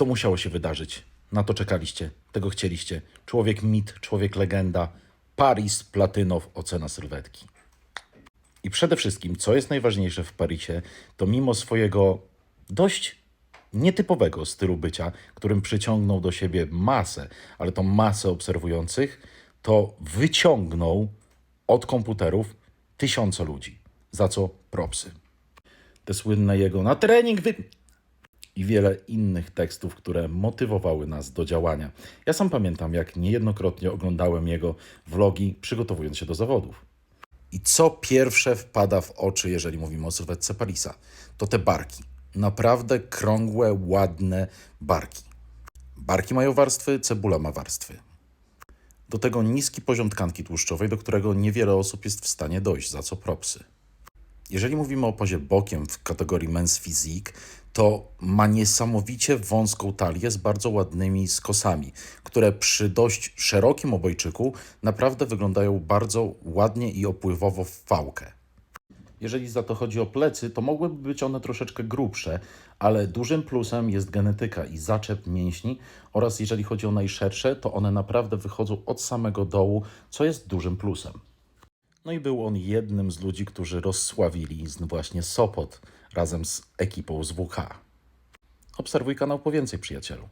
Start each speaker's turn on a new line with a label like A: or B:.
A: To musiało się wydarzyć. Na to czekaliście, tego chcieliście. Człowiek mit, człowiek legenda. Paris, Platynow, ocena sylwetki. I przede wszystkim, co jest najważniejsze w Parisie, to mimo swojego dość nietypowego stylu bycia, którym przyciągnął do siebie masę, ale tą masę obserwujących, to wyciągnął od komputerów tysiące ludzi. Za co propsy. Te słynne jego na trening wy... i wiele innych tekstów, które motywowały nas do działania. Ja sam pamiętam, jak niejednokrotnie oglądałem jego vlogi, przygotowując się do zawodów. I co pierwsze wpada w oczy, jeżeli mówimy o sylwetce Parisa? To te barki. Naprawdę krągłe, ładne barki. Barki mają warstwy, cebula ma warstwy. Do tego niski poziom tkanki tłuszczowej, do którego niewiele osób jest w stanie dojść, za co propsy. Jeżeli mówimy o pozie bokiem w kategorii men's physique, to ma niesamowicie wąską talię z bardzo ładnymi skosami, które przy dość szerokim obojczyku naprawdę wyglądają bardzo ładnie i opływowo w fałkę. Jeżeli za to chodzi o plecy, to mogłyby być one troszeczkę grubsze, ale dużym plusem jest genetyka i zaczep mięśni oraz jeżeli chodzi o najszersze, to one naprawdę wychodzą od samego dołu, co jest dużym plusem. No i był on jednym z ludzi, którzy rozsławili właśnie Sopot razem z ekipą z WH. Obserwuj kanał po więcej, przyjacielu.